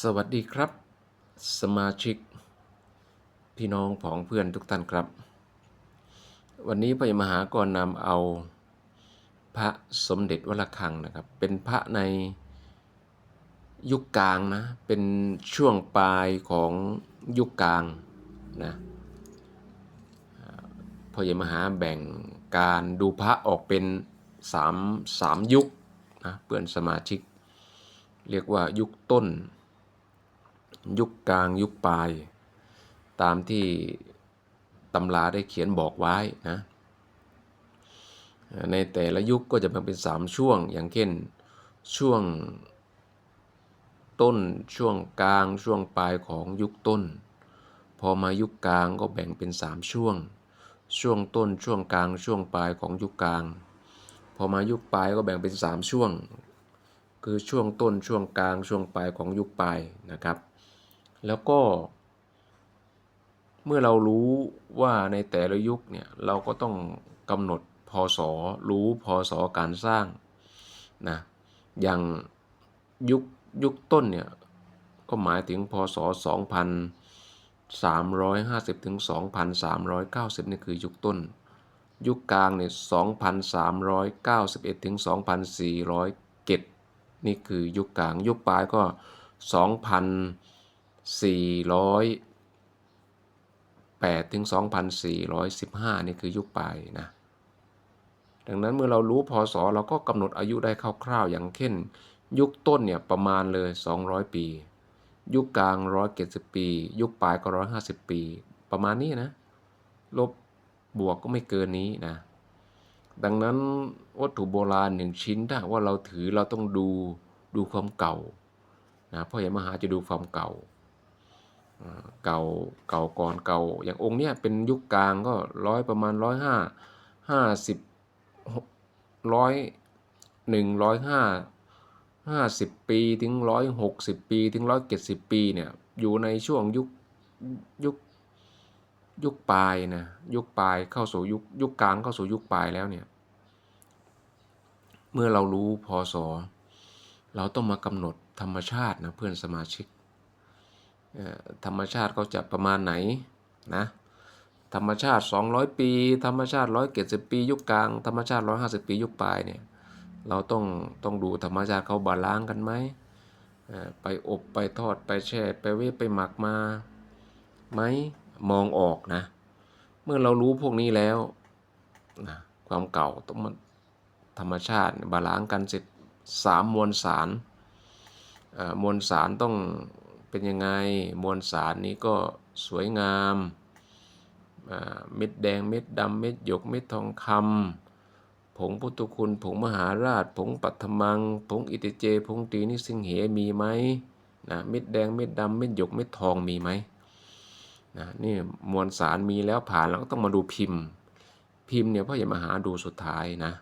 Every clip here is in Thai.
สวัสดีครับ สมาชิก พี่น้องผองเพื่อนทุกท่านครับ วันนี้พระมหาก็นำเอาพระสมเด็จวัลคังนะครับ เป็นพระในยุคกลางนะ เป็นช่วงปลายของยุคกลางนะพระยมหาแบ่งการดูพระออกเป็นสามสามยุค นะเพื่อนสมาชิก เรียกว่ายุคต้น ยุคกลางยุคปลาย ตามที่ตำราได้เขียนบอกไว้นะในแต่ละยุคก็จะแบ่งเป็น 3 ช่วง อย่างเช่นช่วงต้นช่วงกลางช่วงปลายของยุคต้น พอมายุคกลางก็แบ่งเป็น 3 ช่วง ช่วงต้นช่วงกลางช่วงปลายของยุคกลาง อมายุคปลายก็แบ่งเป็น 3 ช่วง คือช่วงต้นช่วงกลางช่วงปลายของยุคปลายนะครับ แล้วก็ เมื่อเรารู้ว่าในแต่ละยุคเนี่ยเราก็ต้องกำหนดพศรู้พศการสร้างนะอย่างยุคยุคต้นเนี่ยก็หมายถึงพศ 2350ถึง2390 นี่คือยุคต้น ยุคกลางเนี่ย2391 ถึง 2407 นี่คือยุคกลาง ยุคปลายก็ 2,408 ถึง 2,415 นี่คือยุคปลายนะ ดังนั้นเมื่อเรารู้พศเราก็กำหนดอายุได้คร่าวๆ อย่างเช่น ยุคต้นเนี่ยประมาณเลย 200 ปี ยุคกลาง 170 ปี ยุคปลายก็ 150 ปี ประมาณนี้นะ ลบ บวกก็ไม่เกินนี้นะ ดังนั้นวัตถุโบราณหนึ่งชิ้นถ้าว่าเราถือเราต้องดูดูความเก่านะพ่อใหญ่มหาจะดูความเก่า เก่าเก่าก่อนเก่า อย่างองค์เนี้ยเป็นยุคกลางก็ร้อยประมาณร้อยห้าห้าสิบร้อยหนึ่งร้อยห้าห้าสิบปีถึงร้อยหกสิบปีถึงร้อยเจ็ดสิบปีเนี่ยอยู่ในช่วงยุคยุค ยุคปลายนะยุคปลายเข้าสู่ยุคยุคกลางเข้าสู่ยุคปลายแล้วเนี่ย เมื่อเรารู้พศเราต้องมากำหนดธรรมชาตินะเพื่อนสมาชิกธรรมชาติเขาจะประมาณไหนนะธรรมชาติ 200 ปี ธรรมชาติ170ปี ยุคกลาง ธรรมชาติ 150 ปี ยุคปลายเนี่ยเราต้องต้องดูธรรมชาติเขาบาลานซ์กันไหมไปอบไปทอดไปแช่ ไปเวฟไปหมักมาไหม มองออกนะ เมื่อเรารู้พวกนี้แล้วนะความเก่าต้องมันธรรมชาติบาลานซ์กันเสร็จสามมวลสารมวลสารต้องเป็นยังไงมวลสารนี้ก็สวยงามเม็ดแดงเม็ดดำเม็ดหยกเม็ดทองคำผงพุทธคุณ ผงมหาราช ผงปัทมัง ผงอิติเจ ผงตีนิสิงเหมีไหมนะเม็ดแดงเม็ดดำเม็ดหยกเม็ดทองมีไหม นะนี่มวลสารมีแล้วผ่านแล้วก็ต้องมาดูพิมพ์ พิมพ์เนี่ยพ่ออย่ามาหาดูสุดท้ายนะ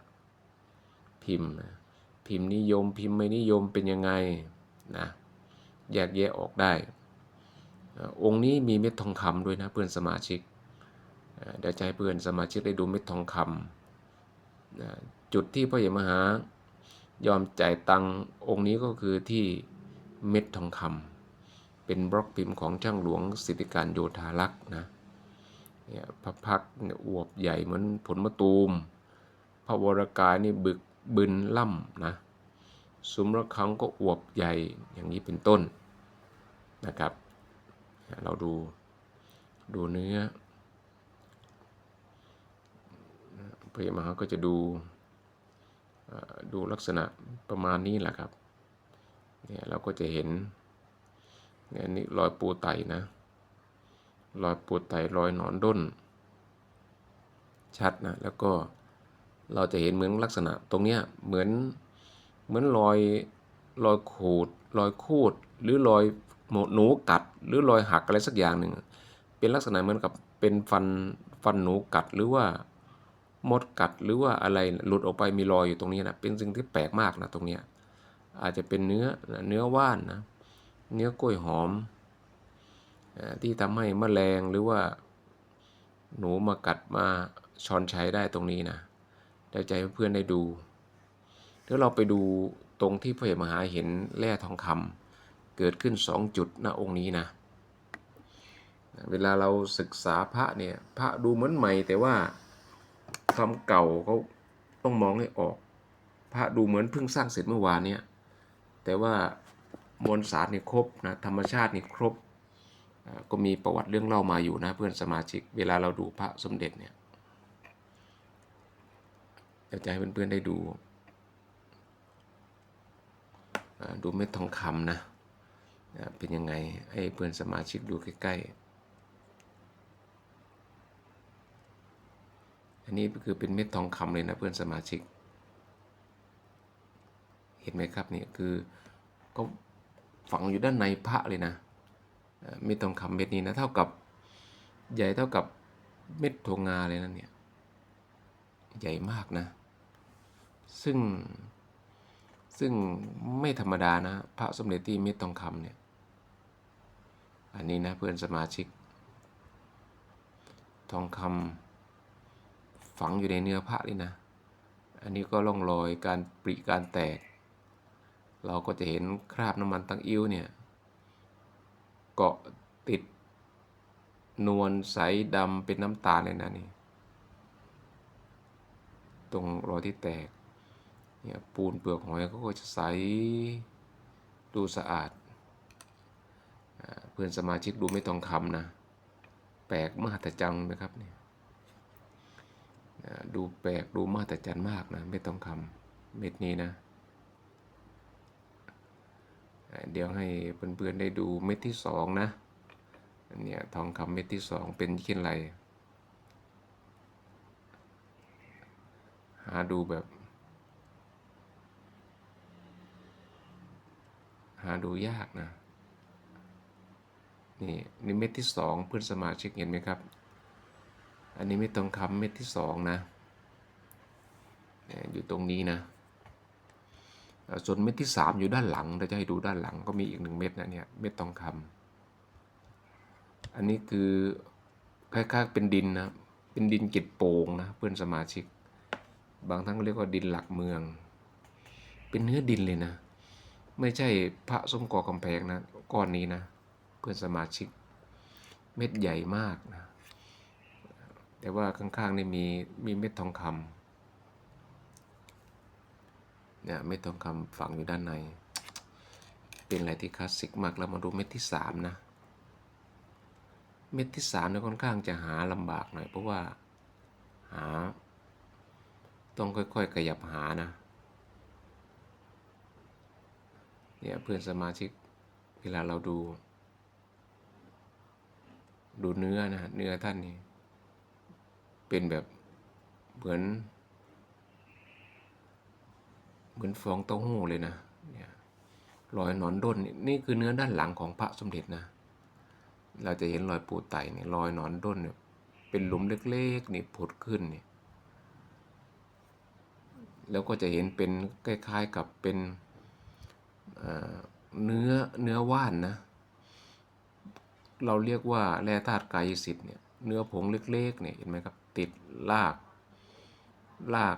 พิมพ์พิมพ์นิยมพิมพ์ไม่นิยมเป็นยังไงนะแยกแยะออกได้ องค์นี้มีเม็ดทองคำด้วยนะเพื่อนสมาชิกเดี๋ยวจะให้เพื่อนสมาชิกได้ดูเม็ดทองคำจุดที่พระเยมหายอมจ่ายตังองค์นี้ก็คือที่เม็ดทองคำ เป็นบล็อกพิมพ์ของช่างหลวงสิทธิการโยธารักษ์นะเนี่ยพระพักเนี่ยอวบใหญ่เหมือนผลมะตูม พระวรกายนี่บึกบึนล่ำนะซุ้มระฆังก็อวบใหญ่อย่างนี้เป็นต้นนะครับ เราดูดูเนื้อพระมหาก็จะดูดูลักษณะประมาณนี้แหละครับเนี่ยเราก็จะเห็น เนี่ยนี่รอยปูไตนะ รอยปูไตรอยหนอนด้น ชัดนะ แล้วก็เราจะเห็นเหมือนลักษณะตรงเนี้ยเหมือนเหมือนรอยรอยขูดรอยคูด หรือรอยหนูกัด หรือรอยหักอะไรสักอย่างหนึ่งเป็นลักษณะเหมือนกับเป็นฟันฟันหนูกัดหรือว่ามดกัดหรือว่าอะไรหลุดออกไปมีรอยอยู่ตรงนี้นะเป็นสิ่งที่แปลกมากนะตรงเนี้ยอาจจะเป็นเนื้อเนื้อว่านนะ เนื้อกล้วยหอมที่ทำให้มแมลงหรือว่าหนูมากัดมาชอนใช้ได้ตรงนี้นะเดี๋ยวใจเพื่อนได้ดูเดี๋ยวเราไปดูตรงที่พระเอกมหาเห็นแร่ทองคำเกิดขึ้นสองจุดณองค์นี้นะ เวลาเราศึกษาพระเนี่ยพระดูเหมือนใหม่แต่ว่าความเก่าเขาต้องมองให้ออก พระดูเหมือนเพิ่งสร้างเสร็จเมื่อวานเนี่ยแต่ว่า มวลสารนี่ครบนะธรรมชาตินี่ครบก็มีประวัติเรื่องเล่ามาอยู่นะเพื่อนสมาชิกเวลาเราดูพระสมเด็จเนี่ยเดี๋ยวจะให้เพื่อนๆได้ดูดูเม็ดทองคำนะเป็นยังไงให้เพื่อนสมาชิกดูใกล้ๆ อันนี้คือเป็นเม็ดทองคำเลยนะเพื่อนสมาชิก เห็นไหมครับนี่คือก็ ฝังอยู่ด้านในพระเลยนะเอ่อเม็ดทองคำเม็ดนี้นะเท่ากับใหญ่เท่ากับเม็ดถั่วงาเลยนะเนี่ยใหญ่มากนะ ซึ่งซึ่งไม่ธรรมดานะ พระสมเด็จที่เม็ดทองคำเนี่ยอันนี้นะเพื่อนสมาชิก ทองคำฝังอยู่ในเนื้อพระเลยนะ อันนี้ก็ร่องรอยการปริการแตก เราก็จะเห็นคราบน้ำมันตั้งอิ้วเนี่ยเกาะติดนวลใสดำเป็นน้ำตาลเลยนะนี่ตรงรอยที่แตกเนี่ยปูนเปลือกหอยเขาก็จะใสดูสะอาด เพื่อนสมาชิกดูไม่ต้องคำนะ แปลกมหัศจรรย์นะครับเนี่ยดูแปลกดูมหัศจรรย์มากนะไม่ต้องคำเม็ดนี้นะ เดี๋ยวให้เพื่อนๆได้ดูเม็ดที่สองนะอันเนี่ยทองคำเม็ดที่สองเป็นเช่นไร หาดูแบบ หาดูยากนะ นี่นี่เม็ดที่สองเพื่อนสมาชิกเห็นไหมครับ อันนี้เม็ดทองคำเม็ดที่สองนะ อยู่ตรงนี้นะ ส่วนเม็ดที่สามอยู่ด้านหลังเราจะให้ดูด้านหลังก็มีอีกหนึ่งเม็ดนะเนี่ยเม็ดทองคำอันนี้คือคล้ายๆเป็นดินนะเป็นดินเก็ดโป่งนะเพื่อนสมาชิก บางท่านก็เรียกว่าดินหลักเมือง เป็นเนื้อดินเลยนะ ไม่ใช่พระส้มกอกำแพงนะก้อนนี้นะ เพื่อนสมาชิก เม็ดใหญ่มากนะแต่ว่าข้างๆนี่มีมีเม็ดทองคำ เนี่ยเม็ดทองคำฝังอยู่ด้านใน เป็นอะไรที่คลาสสิกมากแล้วมาดูเม็ดที่สามนะ เม็ดที่สามเนี่ยค่อนข้างจะหาลำบากหน่อยเพราะว่าหา ต้องค่อยๆขยับหานะเนี่ยเพื่อนสมาชิกเวลาเราดู ดูเนื้อนะเนื้อท่านนี่เป็นแบบเหมือน เหมือนฟองเต้าหู้เลยนะเนี่ยรอยหนอนด้นนี่นี่คือเนื้อด้านหลังของพระสมเด็จนะ เราจะเห็นรอยปูไตเนี่ยรอยหนอนด้นเนี่ยเป็นหลุมเล็กๆนี่ผุดขึ้นเนี่ยแล้วก็จะเห็นเป็นคล้ายๆกับเป็นเนื้อเนื้อว่านนะ เราเรียกว่าแร่ธาตุกายสิทธิ์เนี่ยเนื้อผงเล็กๆเนี่ยเห็นไหมครับติดรากราก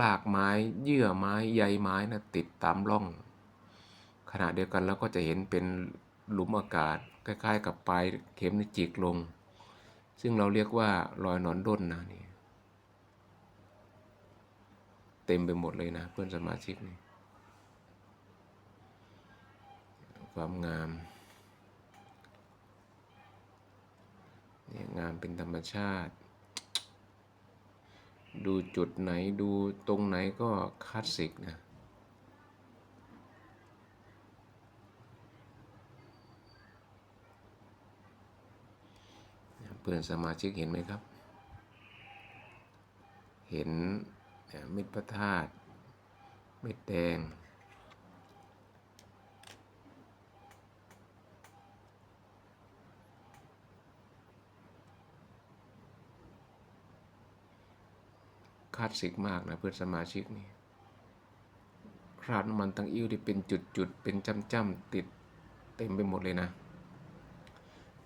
รากไม้เยื่อไม้ใยไม้นะติดตามร่อง ขณะเดียวกันเราก็จะเห็นเป็นหลุมอากาศคล้ายๆ กับปลายเข็มนี่จิกลง ซึ่งเราเรียกว่ารอยหนอนด้นนะนี่เต็มไปหมดเลยนะเพื่อนสมาชิกนี่ความงามเนี่ยงามเป็นธรรมชาติ ดูจุดไหนดูตรงไหนก็คลาสสิกนะเพื่อนสมาชิกเห็นไหมครับ เห็นเนี่ยเม็ดพระธาตุเม็ดแดง ลาสสิกมากนะเพื่อนสมาชิกนี่คราบน้ำมันตังอิ้วที่เป็นจุดๆเป็นจ้ำๆติดเต็มไปหมดเลยนะ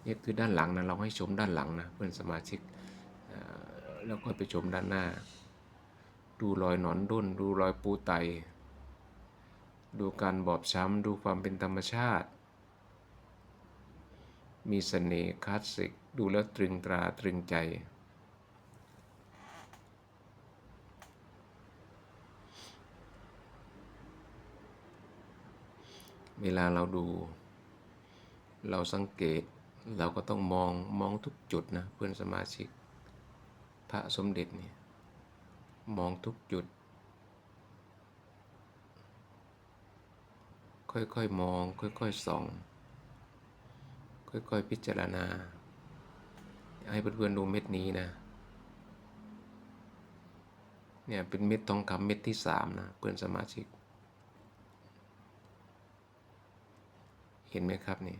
นี่คือด้านหลังนะเราให้ชมด้านหลังนะเพื่อนสมาชิกแล้วก็ไปชมด้านหน้า ดูรอยหนอนด้น ดูรอยปูไต ดูการบอบช้ำ ดูความเป็นธรรมชาติ มีเสน่ห์คลาสสิก ดูแล้วตรึงตราตรึงใจ เวลาเราดู เราสังเกตเราก็ต้องมองมองทุกจุดนะเพื่อนสมาชิก พระสมเด็จเนี่ยมองทุกจุด ค่อยๆมอง ค่อยๆส่อง ค่อยๆพิจารณา ให้เพื่อนๆดูเม็ดนี้นะเนี่ยเป็นเม็ดทองคำเม็ดที่สามนะเพื่อนสมาชิก เห็นไหมครับนี่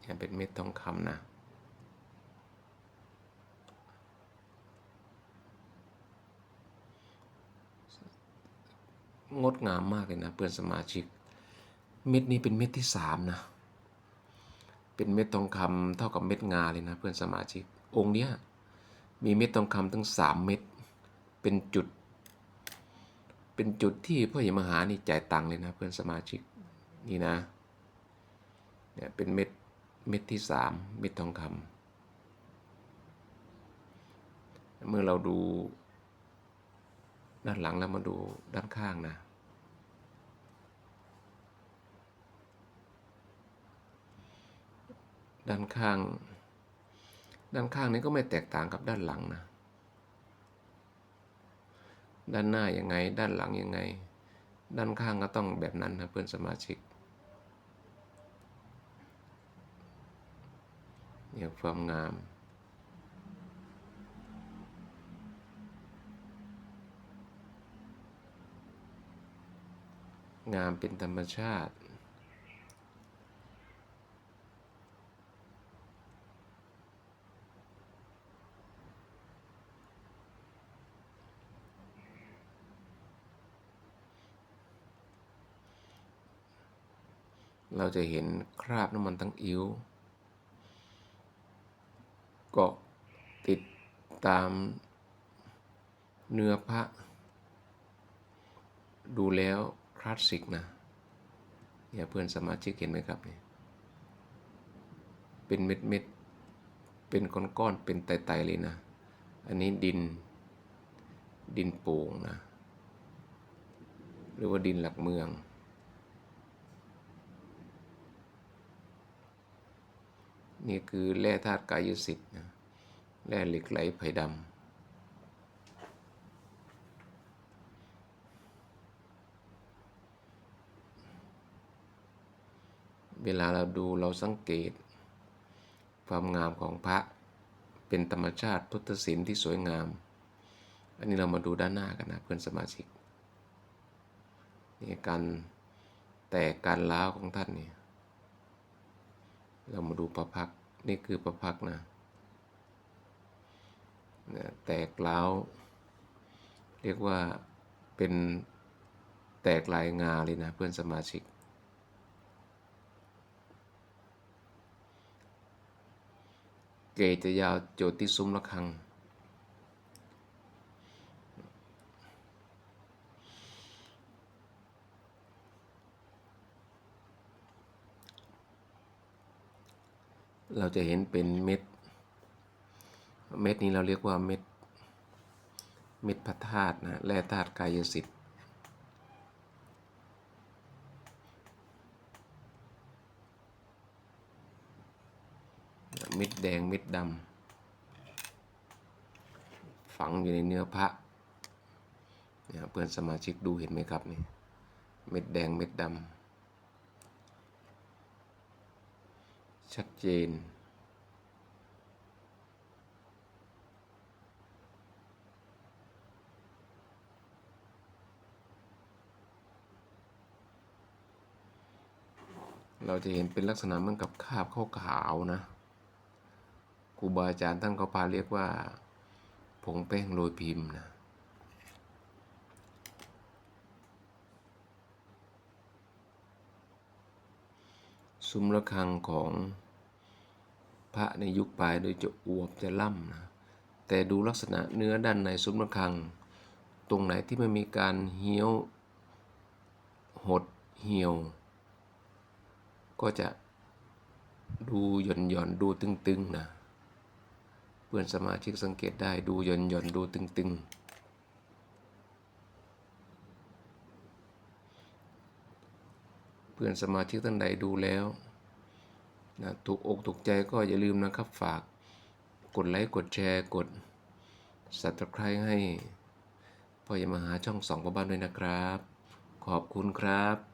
เนี่ยเป็นเม็ดทองคำนะงดงามมากเลยนะเพื่อนสมาชิก เม็ดนี้เป็นเม็ดที่สามนะ เป็นเม็ดทองคำเท่ากับเม็ดงาเลยนะเพื่อนสมาชิก องค์เนี้ยมีเม็ดทองคำถึงสามเม็ด เป็นจุด เป็นจุดที่พ่อใหญ่มหานี่จ่ายตังค์เลยนะเพื่อนสมาชิกนี่นะเนี่ยเป็นเม็ดเม็ดที่สามเม็ดทองคำเมื่อเราดูด้านหลังแล้วมาดูด้านข้างนะด้านข้าง ด้านข้างนี้ก็ไม่แตกต่างกับด้านหลังนะ ด้านหน้ายังไง ด้านหลังยังไง ด้านข้างก็ต้องแบบนั้นนะเพื่อนสมาชิกเนี่ยความงามงามเป็นธรรมชาติ เราจะเห็นคราบน้ำมันทั้งอิ้วเกาะติดตามเนื้อพระ ดูแล้วคลาสสิกนะ เนี่ยเพื่อนสมาชิกเห็นไหมครับเนี่ยเป็นเม็ดเม็ดเป็นก้อนๆเป็นไตๆเลยนะ อันนี้ดินดินโป่งนะ หรือว่าดินหลักเมือง นี่คือแร่ธาตุกายสิทธิ์นะแร่เหล็กไหลไผ่ดำเวลาเราดูเราสังเกต ความงามของพระเป็นธรรมชาติพุทธศิลป์ที่สวยงาม อันนี้เรามาดูด้านหน้ากันนะเพื่อนสมาชิกนี่การแตกการล้าวของท่านเนี่ย เรามาดูประพักนี่คือประพักนะเนี่ยแตกล้าวเรียกว่าเป็นแตกลายงาเลยนะเพื่อนสมาชิก เกจะยาวโจติซุ้มระฆัง เราจะเห็นเป็นเม็ด เม็ดนี้เราเรียกว่าเม็ด เม็ดพระธาตุนะแร่ธาตุกายสิทธิ์เม็ดแดงเม็ดดำฝังอยู่ในเนื้อพระเนี่ยเพื่อนสมาชิกดูเห็นไหมครับนี่เม็ดแดงเม็ดดำ ชัดเจน เราจะเห็นเป็นลักษณะเหมือนกับคราบข้าวนะครูบาอาจารย์ท่านก็พาเรียกว่าผงแป้งโรยพิมพ์นะซุ้มระฆังของ พระในยุคปลายโดยจะอวบจะล่ำนะแต่ดูลักษณะเนื้อด้านในซุ้มระฆัง ตรงไหนที่ไม่มีการเหี้ยว หดเหี่ยว ก็จะดูหย่อนหย่อนดูตึงๆนะเพื่อนสมาชิกสังเกตได้ดูหย่อนหย่อนดูตึงๆ เพื่อนสมาชิกท่านใดดูแล้ว นะถูกอกถูกใจก็อย่าลืมนะครับฝากกดไลค์กดแชร์กด subscribe ให้พ่อย่ามาหาช่องสองพ่อบ้านด้วยนะครับ ขอบคุณครับ